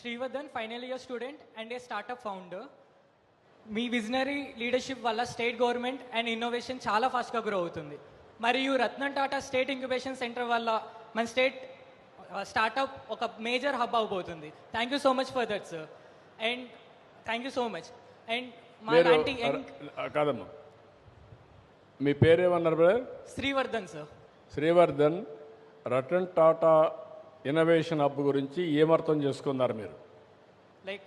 Srivardhan final year student and a startup founder me visionary leadership వల్ల state government and innovation చాలా ఫాస్ట్గా grow అవుతుంది. మరియు Ratan Tata state incubation centre వల్ల మన స్టేట్ స్టార్టప్ ఒక మేజర్ హబ్ అవబోతుంది. Thank you so much for that sir and thank you so much and మా లాంటి కాదమ్మా. మీ పేరేమన్నారు brother Srivardhan sir Srivardhan Ratan Tata innovation hub గురించి ఏమర్థం చేసుకున్నారు మీరు? లైక్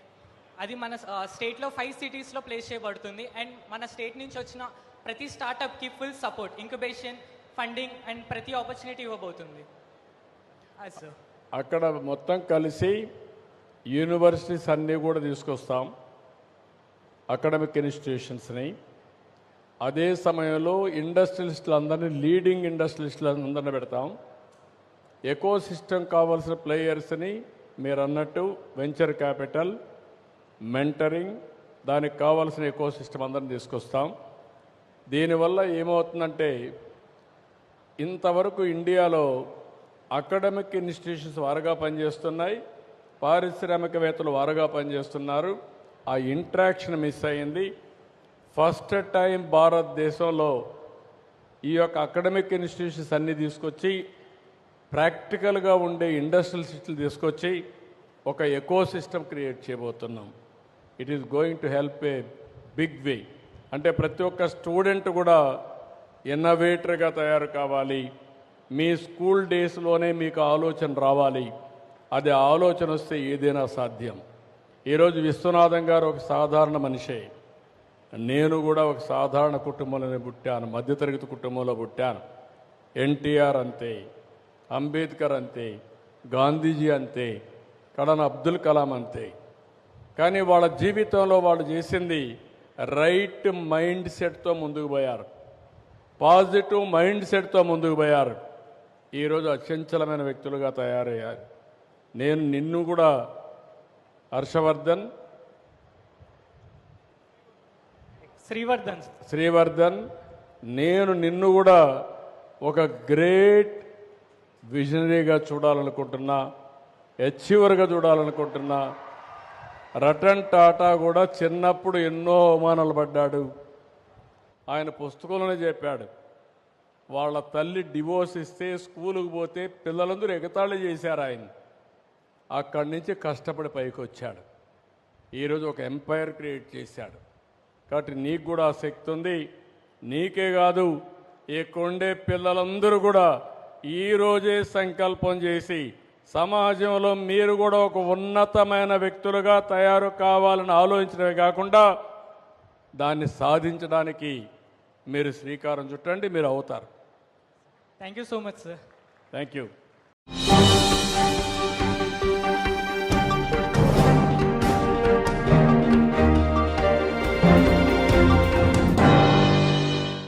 అది మన స్టేట్లో ఫైవ్ సిటీస్లో ప్లేస్ చేయబడుతుంది. అండ్ మన స్టేట్ నుంచి వచ్చిన ప్రతి స్టార్టప్కి full support incubation funding and ప్రతి ఆపర్చునిటీ ఇవ్వబోతుంది. అక్కడ మొత్తం కలిసి యూనివర్సిటీస్ అన్నీ కూడా తీసుకొస్తాం. అకాడమిక్ ఇన్స్టిట్యూషన్స్ని అదే సమయంలో ఇండస్ట్రియలిస్టులు అందరినీ లీడింగ్ ఇండస్ట్రియలిస్టులు అందరిని పెడతాం. ఎకో సిస్టమ్ కావాల్సిన ప్లేయర్స్ని మీరు అన్నట్టు వెంచర్ క్యాపిటల్ మెంటరింగ్ దానికి కావాల్సిన ఎకో సిస్టమ్ అందరిని తీసుకొస్తాం. దీనివల్ల ఏమవుతుందంటే ఇంతవరకు ఇండియాలో అకాడమిక్ ఇన్స్టిట్యూషన్స్ వారుగా పనిచేస్తున్నాయి పారిశ్రామికవేత్తలు వారుగా పనిచేస్తున్నారు. ఆ ఇంట్రాక్షన్ మిస్ అయింది. ఫస్ట్ టైం భారతదేశంలో ఈ యొక్క అకాడమిక్ ఇన్స్టిట్యూషన్స్ అన్ని తీసుకొచ్చి ప్రాక్టికల్గా ఉండే ఇండస్ట్రియల్ సిస్టమ్ తీసుకొచ్చి ఒక ఎకో సిస్టమ్ క్రియేట్ చేయబోతున్నాం. It is going to help a big way అంటే ప్రతి ఒక్క స్టూడెంట్ కూడా ఇన్నోవేటర్గా తయారు కావాలి. మీ స్కూల్ డేస్లోనే మీకు ఆలోచన రావాలి. అది ఆలోచన వస్తే ఏదైనా సాధ్యం. ఈరోజు విశ్వనాథం గారు ఒక సాధారణ మనిషే. నేను కూడా ఒక సాధారణ కుటుంబంలోనే పుట్టాను. మధ్యతరగతి కుటుంబంలో పుట్టాను. ఎన్టీఆర్ అంతే. అంబేద్కర్ అంతే గాంధీజీ అంతే కడన అబ్దుల్ కలాం అంతే. కానీ వాళ్ళ జీవితంలో వాళ్ళు చేసింది రైట్ మైండ్ సెట్తో ముందుకు పోయారు. పాజిటివ్ మైండ్ సెట్తో ముందుకు పోయారు. ఈరోజు అచంచలమైన వ్యక్తులుగా తయారయ్యారు. నేను నిన్ను కూడా హర్షవర్ధన్ శ్రీవర్ధన్. శ్రీవర్ధన్ నేను నిన్ను కూడా ఒక గ్రేట్ విజనరీగా చూడాలనుకుంటున్నా అచీవర్గా చూడాలనుకుంటున్నా రతన్ టాటా కూడా చిన్నప్పుడు ఎన్నో అవమానాలు పడ్డాడు. ఆయన పుస్తకంలోనే చెప్పాడు వాళ్ళ తల్లి డివోర్స్ ఇస్తే స్కూలుకు పోతే పిల్లలందరూ ఎగతాళి చేశారు ఆయన. అక్కడి నుంచి కష్టపడి పైకి వచ్చాడు. ఈరోజు ఒక ఎంపైర్ క్రియేట్ చేశాడు. కాబట్టి నీకు కూడా ఆ శక్తి ఉంది. నీకే కాదు ఈ కొండే పిల్లలందరూ కూడా ఈ రోజే సంకల్పం చేసి సమాజంలో మీరు కూడా ఒక ఉన్నతమైన వ్యక్తులుగా తయారు కావాలని ఆలోచించడమే కాకుండా దాన్ని సాధించడానికి మీరు శ్రీకారం చుట్టండి మీరు అవుతారు. Thank you so much sir thank you